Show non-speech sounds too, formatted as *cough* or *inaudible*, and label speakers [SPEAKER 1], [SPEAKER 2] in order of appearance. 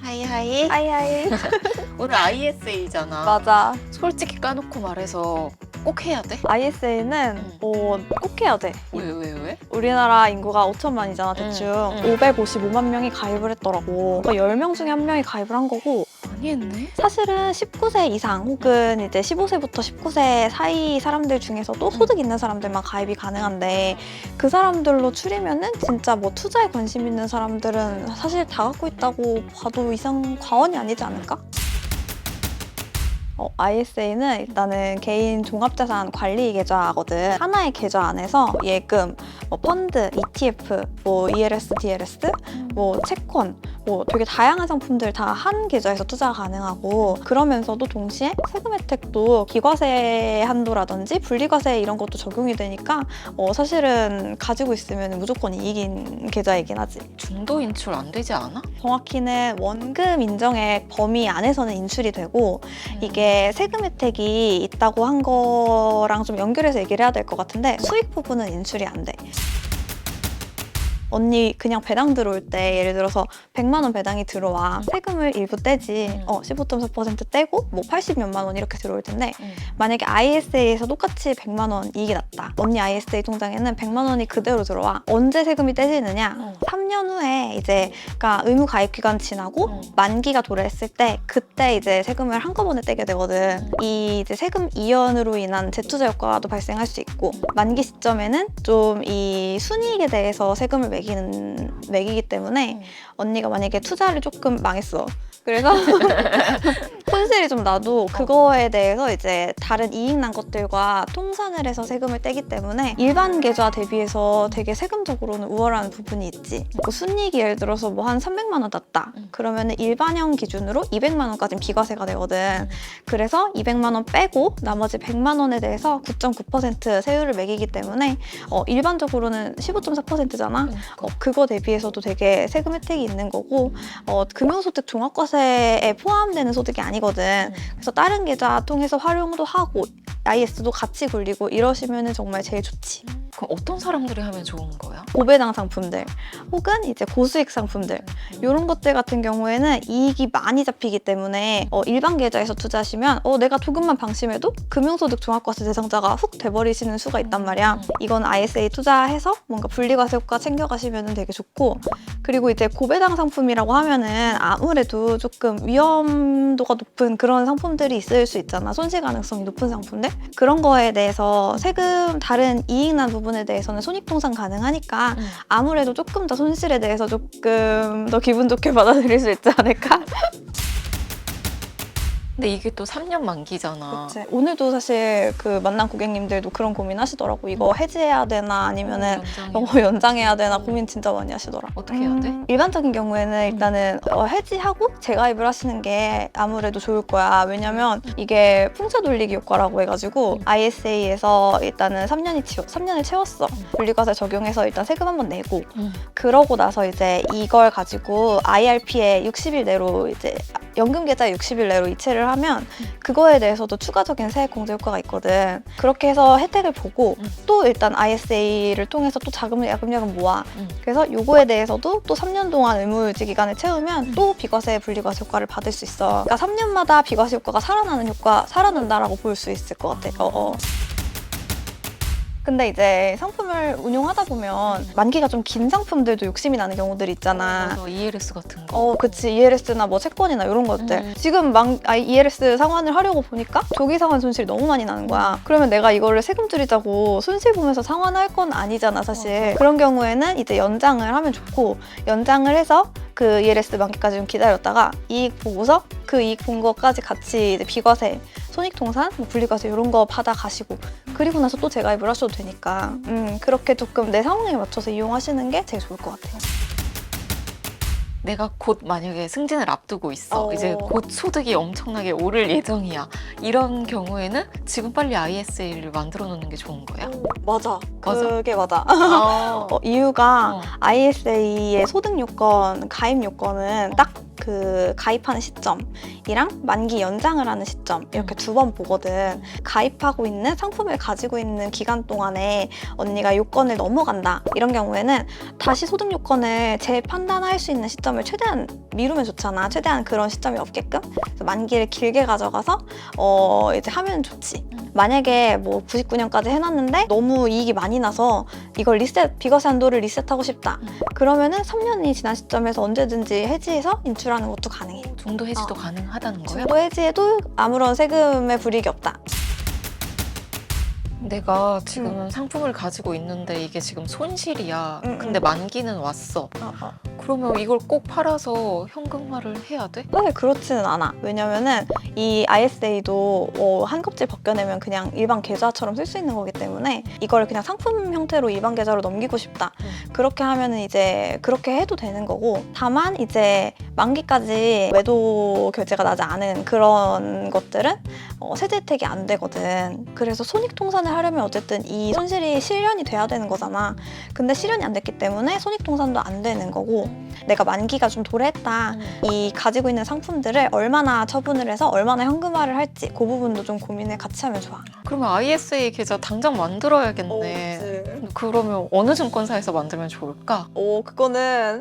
[SPEAKER 1] 하이하이.
[SPEAKER 2] 하이하이. *laughs*
[SPEAKER 1] 오늘 ISA잖아.
[SPEAKER 2] 맞아.
[SPEAKER 1] 솔직히 까놓고 말해서 꼭 해야 돼?
[SPEAKER 2] ISA는
[SPEAKER 1] 음.
[SPEAKER 2] 어, 꼭 해야 돼.
[SPEAKER 1] 왜, 왜, 왜?
[SPEAKER 2] 우리나라 인구가 5천만이잖아, 대충.
[SPEAKER 1] 음, 음.
[SPEAKER 2] 555만 명이 가입을 했더라고. 그러니까 10명 중에 한 명이 가입을 한 거고,
[SPEAKER 1] 했네.
[SPEAKER 2] 사실은 19세 이상 혹은 이제 15세부터 19세 사이 사람들 중에서도 소득 있는 사람들만 가입이 가능한데 그 사람들로 추리면은 진짜 뭐 투자에 관심 있는 사람들은 사실 다 갖고 있다고 봐도 이상 과언이 아니지 않을까? 어, ISA는 일단은 개인 종합자산 관리 계좌거든. 하나의 계좌 안에서 예금, 뭐 펀드, ETF, 뭐 ELS, DLS, 뭐 채권, 뭐 되게 다양한 상품들 다 한 계좌에서 투자가 가능하고 그러면서도 동시에 세금 혜택도 기과세 한도라든지 분리과세 이런 것도 적용이 되니까 어, 사실은 가지고 있으면 무조건 이익인 계좌이긴 하지.
[SPEAKER 1] 중도 인출 안 되지 않아?
[SPEAKER 2] 정확히는 원금 인정액 범위 안에서는 인출이 되고 이게 세금 혜택이 있다고 한 거랑 좀 연결해서 얘기를 해야 될 것 같은데 수익 부분은 인출이 안 돼. 언니 그냥 배당 들어올 때 예를 들어서 100만 원 배당이 들어와 세금을 일부 떼지
[SPEAKER 1] 음.
[SPEAKER 2] 어15.4% 떼고 뭐 80몇만 원 이렇게 들어올 텐데
[SPEAKER 1] 응.
[SPEAKER 2] 만약에 ISA에서 똑같이 100만 원 이익이 났다 언니 ISA 통장에는 100만 원이 그대로 들어와 언제 세금이 떼지느냐
[SPEAKER 1] 어.
[SPEAKER 2] 3년 후에 이제 그러니까 의무 가입 기간 지나고
[SPEAKER 1] 음.
[SPEAKER 2] 만기가 도래했을 때 그때 이제 세금을 한꺼번에 떼게 되거든.
[SPEAKER 1] 음.
[SPEAKER 2] 이 이제 세금 이연으로 인한 재투자 효과도 발생할 수 있고 만기 시점에는 좀 이 순이익에 대해서 세금을 매기 는 매기기 때문에
[SPEAKER 1] 음.
[SPEAKER 2] 언니가 만약에 투자를 조금 망했어. 그래서 *laughs* *laughs* 손실이 좀 나도 그거에 대해서 이제 다른 이익 난 것들과 통산을 해서 세금을 떼기 때문에 일반 계좌 대비해서 되게 세금적으로는 우월한 부분이 있지. 뭐 순이익이 예를 들어서 뭐 한 300만 원 났다.
[SPEAKER 1] 음.
[SPEAKER 2] 그러면 일반형 기준으로 200만 원까지는 비과세가 되거든. 그래서 200만 원 빼고 나머지 100만 원에 대해서 9.9% 세율을 매기기 때문에 어, 일반적으로는 15.4%잖아. 어, 그거 대비해서도 되게 세금 혜택이 있는 거고 어, 금융소득 종합과세에 포함되는 소득이 아니 거든. 그래서 다른 계좌 통해서 활용도 하고 IS도 같이 굴리고 이러시면 정말 제일 좋지.
[SPEAKER 1] 그럼 어떤 사람들이 하면 좋은 거야?
[SPEAKER 2] 고배당 상품들 혹은 이제 고수익 상품들 이런 것들 같은 경우에는 이익이 많이 잡히기 때문에 어, 일반 계좌에서 투자하시면 어, 내가 조금만 방심해도 금융소득 종합과세 대상자가 훅 돼버리시는 수가 있단 말이야. 이건 ISA 투자해서 뭔가 분리과세 효과 챙겨가시면 되게 좋고 그리고 이제 고배당 상품이라고 하면은 아무래도 조금 위험도가 높은 그런 상품들이 있을 수 있잖아. 손실 가능성이 높은 상품들. 그런 거에 대해서 세금 다른 이익 난 부분 에 대해서는 손익통산 가능하니까
[SPEAKER 1] 음.
[SPEAKER 2] 아무래도 조금 더 손실에 대해서 조금 더 기분 좋게 *laughs* 받아들일 수 있지 않을까?
[SPEAKER 1] 근데 이게 또 3년 만기잖아.
[SPEAKER 2] 그치. 오늘도 사실 그 만난 고객님들도 그런 고민 하시더라고. 이거 해지해야 되나 아니면은
[SPEAKER 1] 연장이요.
[SPEAKER 2] 이거 연장해야 되나 고민 진짜 많이 하시더라.
[SPEAKER 1] 어떻게 해야 돼?
[SPEAKER 2] 음, 일반적인 경우에는 일단은 어, 해지하고 재가입을 하시는 게 아무래도 좋을 거야. 왜냐면 이게 풍차 돌리기 효과라고 해가지고
[SPEAKER 1] 음.
[SPEAKER 2] ISA에서 일단은 3년이 채워, 3년을 채웠어. 분리과세 적용해서 일단 세금 한번 내고
[SPEAKER 1] 음.
[SPEAKER 2] 그러고 나서 이제 이걸 가지고 IRP에 60일 내로 이제 연금 계좌에 60일 내로 이체를 하면 그거에 대해서도 추가적인 세액 공제 효과가 있거든. 그렇게 해서 혜택을 보고
[SPEAKER 1] 음.
[SPEAKER 2] 또 일단 ISA를 통해서 또 자금을 야금야금 모아.
[SPEAKER 1] 음.
[SPEAKER 2] 그래서 요거에 대해서도 또 3년 동안 의무유지 기간을 채우면
[SPEAKER 1] 음.
[SPEAKER 2] 또 비과세, 분리과세 효과를 받을 수 있어. 그러니까 3년마다 비과세 효과가 살아나는 효과, 살아난다라고 볼 수 있을 것 같아. 어, 어. 근데 이제 상품을 운용하다 보면 만기가 좀 긴 상품들도 욕심이 나는 경우들이 있잖아.
[SPEAKER 1] 그래서 ELS 같은 거.
[SPEAKER 2] 어, 그치. ELS나 뭐 채권이나 이런 것들.
[SPEAKER 1] 음.
[SPEAKER 2] 지금 망, 아, ELS 상환을 하려고 보니까 조기 상환 손실이 너무 많이 나는 거야. 그러면 내가 이거를 세금 줄이자고 손실 보면서 상환할 건 아니잖아, 사실.
[SPEAKER 1] 맞아.
[SPEAKER 2] 그런 경우에는 이제 연장을 하면 좋고, 연장을 해서 그 ELS 만기까지 좀 기다렸다가 이익 보고서 그 이익 본 거까지 같이 이제 비과세, 손익통산, 뭐 분리과세 이런 거 받아 가시고 그리고 나서 또 재가입을 하셔도 되니까 음, 그렇게 조금 내 상황에 맞춰서 이용하시는 게 제일 좋을 것 같아요.
[SPEAKER 1] 내가 곧 만약에 승진을 앞두고 있어.
[SPEAKER 2] 어.
[SPEAKER 1] 이제 곧 소득이 엄청나게 오를 예정이야. 이런 경우에는 지금 빨리 ISA를 만들어 놓는 게 좋은 거야.
[SPEAKER 2] 맞아.
[SPEAKER 1] 맞아?
[SPEAKER 2] 그게 맞아.
[SPEAKER 1] 아. *laughs*
[SPEAKER 2] 어, 이유가
[SPEAKER 1] 어.
[SPEAKER 2] ISA의 소득 요건, 가입 요건은 딱 그 가입하는 시점이랑 만기 연장을 하는 시점 이렇게 두 번 보거든. 가입하고 있는 상품을 가지고 있는 기간 동안에 언니가 요건을 넘어간다 이런 경우에는 다시 소득 요건을 재판단할 수 있는 시점을 최대한 미루면 좋잖아. 최대한 그런 시점이 없게끔 만기를 길게 가져가서 어 이제 하면 좋지.
[SPEAKER 1] 음.
[SPEAKER 2] 만약에 뭐 99년까지 해놨는데 너무 이익이 많이 나서 이걸 리셋 비거세 한도를 리셋하고 싶다.
[SPEAKER 1] 음.
[SPEAKER 2] 그러면은 3년이 지난 시점에서 언제든지 해지해서 인출 하는 것도 가능해.
[SPEAKER 1] 중도 해지도
[SPEAKER 2] 어.
[SPEAKER 1] 가능하다는 거예요?
[SPEAKER 2] 중도 해지에도 아무런 세금의 불이익이 없다.
[SPEAKER 1] 내가 지금 상품을 가지고 있는데 이게 지금 손실이야.
[SPEAKER 2] 음,
[SPEAKER 1] 근데
[SPEAKER 2] 음.
[SPEAKER 1] 만기는 왔어. 그러면 이걸 꼭 팔아서 현금화를 해야 돼?
[SPEAKER 2] 사실 그렇지는 않아. 왜냐면은 이 ISA도 어, 한 껍질 벗겨내면 그냥 일반 계좌처럼 쓸 수 있는 거기 때문에 이걸 그냥 상품 형태로 일반 계좌로 넘기고 싶다.
[SPEAKER 1] 음.
[SPEAKER 2] 그렇게 하면은 이제 그렇게 해도 되는 거고 다만 이제 만기까지 매도 결제가 나지 않은 그런 것들은 어, 세제 혜택이 안 되거든. 그래서 손익 통산을 하려면 어쨌든 이 손실이 실현이 돼야 되는 거잖아. 근데 실현이 안 됐기 때문에 손익 통산도 안 되는 거고 내가 만기가 좀 도래했다. 이 가지고 있는 상품들을 얼마나 처분을 해서 얼마나 현금화를 할지 그 부분도 좀 고민을 같이 하면 좋아.
[SPEAKER 1] 그러면 ISA 계좌 당장 만들어야겠네. 그러면 어느 증권사에서 만들면 좋을까?
[SPEAKER 2] 오, 그거는